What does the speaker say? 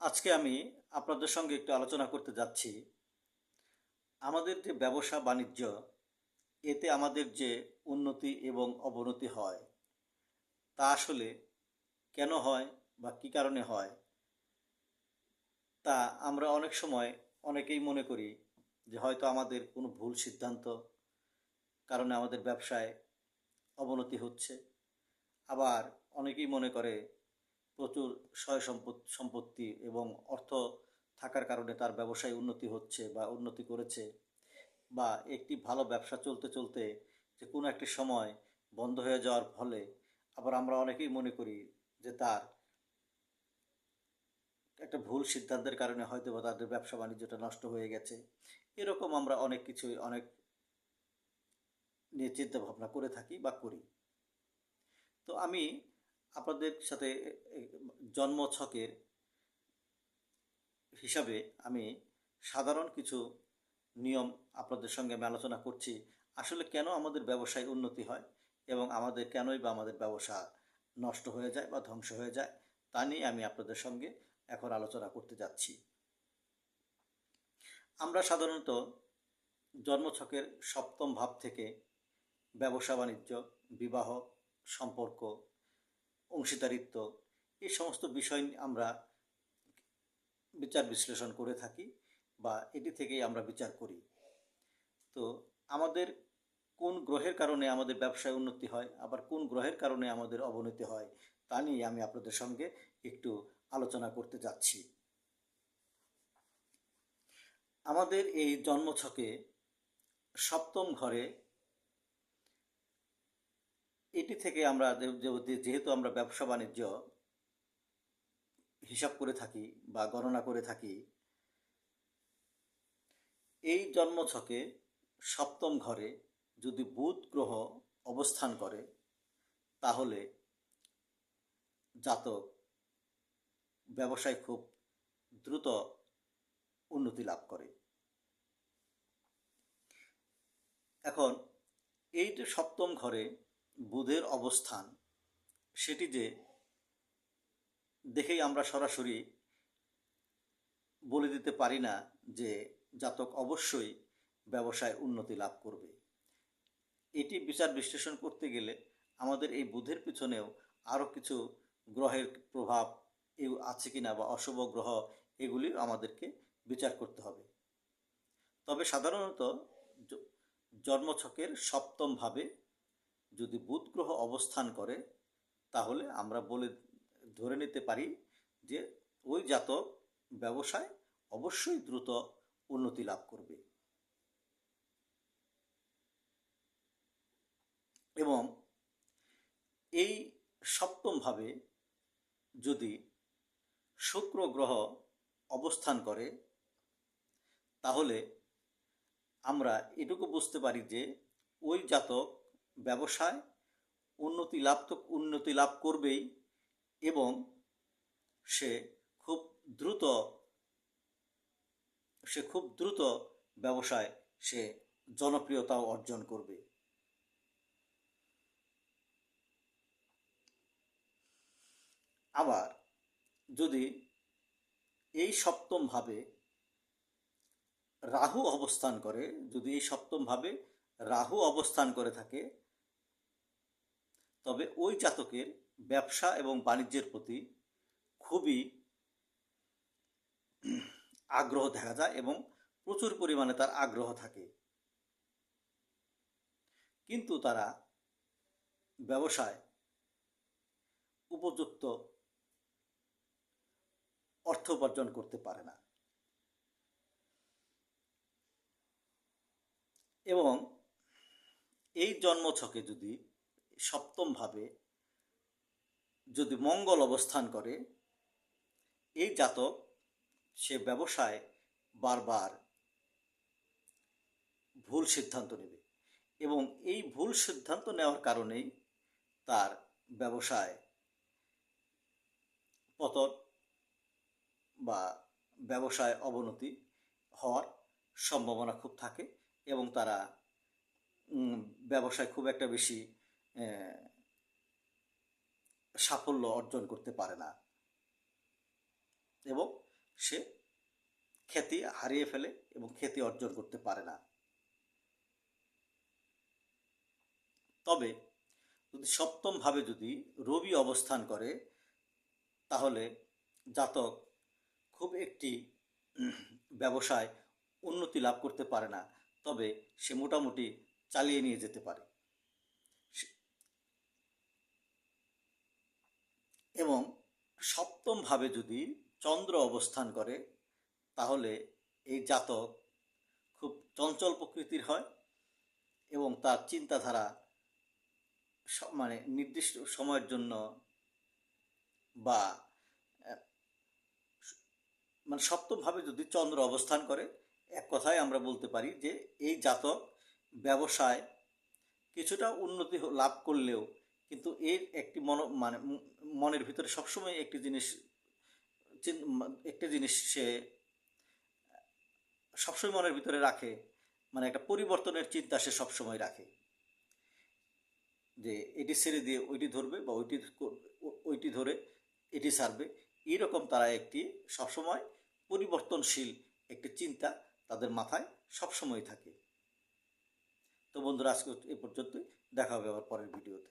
আজকে আমি আপনাদের সঙ্গে একটু আলোচনা করতে যাচ্ছি। আমাদের যে ব্যবসা বাণিজ্য, এতে আমাদের যে উন্নতি এবং অবনতি হয়, তা আসলে কেন হয় বা কী কারণে হয়, তা আমরা অনেক সময় অনেকেই মনে করি যে হয়তো আমাদের কোনো ভুল সিদ্ধান্ত কারণে আমাদের ব্যবসায় অবনতি হচ্ছে। আবার অনেকেই মনে করে প্রচুর সয় সম্পত- সম্পত্তি এবং অর্থ থাকার কারণে তার ব্যবসায় উন্নতি হচ্ছে বা উন্নতি করেছে বা একটি ভালো ব্যবসা চলতে চলতে যে কোনো একটি সময় বন্ধ হয়ে যাওয়ার ফলে আবার আমরা অনেকেই মনে করি যে তার একটা ভুল সিদ্ধান্তের কারণে হয়তো বা তাদের ব্যবসা বাণিজ্যটা নষ্ট হয়ে গেছে। এরকম আমরা অনেক কিছুই, অনেক নিয়ে চিন্তা ভাবনা করে থাকি বা করি। তো আমি আপনাদের সাথে জন্ম ছকের হিসাবে আমি সাধারণ কিছু নিয়ম আপনাদের সঙ্গে আমি আলোচনা করছি। আসলে কেন আমাদের ব্যবসায় উন্নতি হয় এবং আমাদের কেনই বা আমাদের ব্যবসা নষ্ট হয়ে যায় বা ধ্বংস হয়ে যায়, তা নিয়ে আমি আপনাদের সঙ্গে এখন আলোচনা করতে যাচ্ছি। আমরা সাধারণত জন্মছকের সপ্তম ভাব থেকে ব্যবসা, বাণিজ্য, বিবাহ, সম্পর্ক অংশীদারিত্ব, এই সমস্ত বিষয় আমরা বিচার বিশ্লেষণ করে থাকি বা এটি থেকেই আমরা বিচার করি। তো আমাদের কোন গ্রহের কারণে আমাদের ব্যবসায় উন্নতি হয়, আবার কোন গ্রহের কারণে আমাদের অবনতি হয়, তা নিয়ে আমি আপনাদের সঙ্গে একটু আলোচনা করতে যাচ্ছি। আমাদের এই জন্মছকে সপ্তম ঘরে এটি থেকে আমরা যেহেতু আমরা ব্যবসা বাণিজ্য হিসাব করে থাকি বা গণনা করে থাকি, এই জন্মছকে সপ্তম ঘরে যদি বুধ গ্রহ অবস্থান করে, তাহলে জাতক ব্যবসায় খুব দ্রুত উন্নতি লাভ করে। এখন এই যে সপ্তম ঘরে বুধের অবস্থান সেটি যে দেখেই আমরা সরাসরি বলে দিতে পারি না যে জাতক অবশ্যই ব্যবসায় উন্নতি লাভ করবে। এটি বিচার বিশ্লেষণ করতে গেলে আমাদের এই বুধের পিছনেও আরও কিছু গ্রহের প্রভাব এও আছে কিনা বা অশুভ গ্রহ এগুলি আমাদেরকে বিচার করতে হবে। তবে সাধারণত জন্মছকের সপ্তম ভাবে যদি বুধ গ্রহ অবস্থান করে, তাহলে আমরা বলে ধরে নিতে পারি যে ওই জাতক ব্যবসায় অবশ্যই দ্রুত উন্নতি লাভ করবে। এবং এই সপ্তম ভাবে যদি শুক্র গ্রহ অবস্থান করে, তাহলে আমরা এটুকু বুঝতে পারি যে ওই জাতক ব্যবসায় উন্নতি লাভ তো, উন্নতি লাভ করবেই এবং সে খুব দ্রুত, সে খুব দ্রুত ব্যবসায় সে জনপ্রিয়তাও অর্জন করবে। আবার যদি এই সপ্তম ভাবে রাহু অবস্থান করে, যদি এই সপ্তম ভাবে রাহু অবস্থান করে থাকে, তবে ওই জাতকের ব্যবসা এবং বাণিজ্যের প্রতি খুবই আগ্রহ দেখা যায় এবং প্রচুর পরিমাণে তার আগ্রহ থাকে। কিন্তু তারা ব্যবসায় উপযুক্ত অর্থ উপার্জন করতে পারে না। এবং এই জন্মছকে যদি সপ্তমভাবে যদি মঙ্গল অবস্থান করে, এই জাতক সে ব্যবসায় বারবার ভুল সিদ্ধান্ত নেবে এবং এই ভুল সিদ্ধান্ত নেওয়ার কারণেই তার ব্যবসায় পতন বা ব্যবসায় অবনতি হওয়ার সম্ভাবনা খুব থাকে এবং তারা ব্যবসায় খুব একটা বেশি সাফল্য অর্জন করতে পারে না। এবং সে খ্যাতি হারিয়ে ফেলে এবং খ্যাতি অর্জন করতে পারে না। তবে যদি সপ্তমভাবে যদি রবি অবস্থান করে, তাহলে জাতক খুব একটি ব্যবসায় উন্নতি লাভ করতে পারে না। তবে সে মোটামুটি চালিয়ে নিয়ে যেতে পারে। এবং সপ্তমভাবে যদি চন্দ্র অবস্থান করে, তাহলে এই জাতক খুব চঞ্চল প্রকৃতির হয় এবং তার চিন্তাধারা মানে নির্দিষ্ট সময়ের জন্য বা মানে সপ্তমভাবে যদি চন্দ্র অবস্থান করে, এক কথায় আমরা বলতে পারি যে এই জাতক ব্যবসায় কিছুটা উন্নতি লাভ করলেও কিন্তু এর একটি মন মানে মনের ভিতরে সবসময় একটি জিনিস একটি জিনিস সে সবসময় মনের ভিতরে রাখে মানে একটা পরিবর্তনের চিন্তা সে সবসময় রাখে। যে এটি ছেড়ে দিয়ে ওইটি ধরবে বা ওইটি ওইটি ধরে এটি ছাড়বে, এরকম তারা একটি সবসময় পরিবর্তনশীল একটি চিন্তা তাদের মাথায় সবসময় থাকে। তো বন্ধুরা আজকে এ পর্যন্তই। দেখা হবে আবার পরের ভিডিওতে।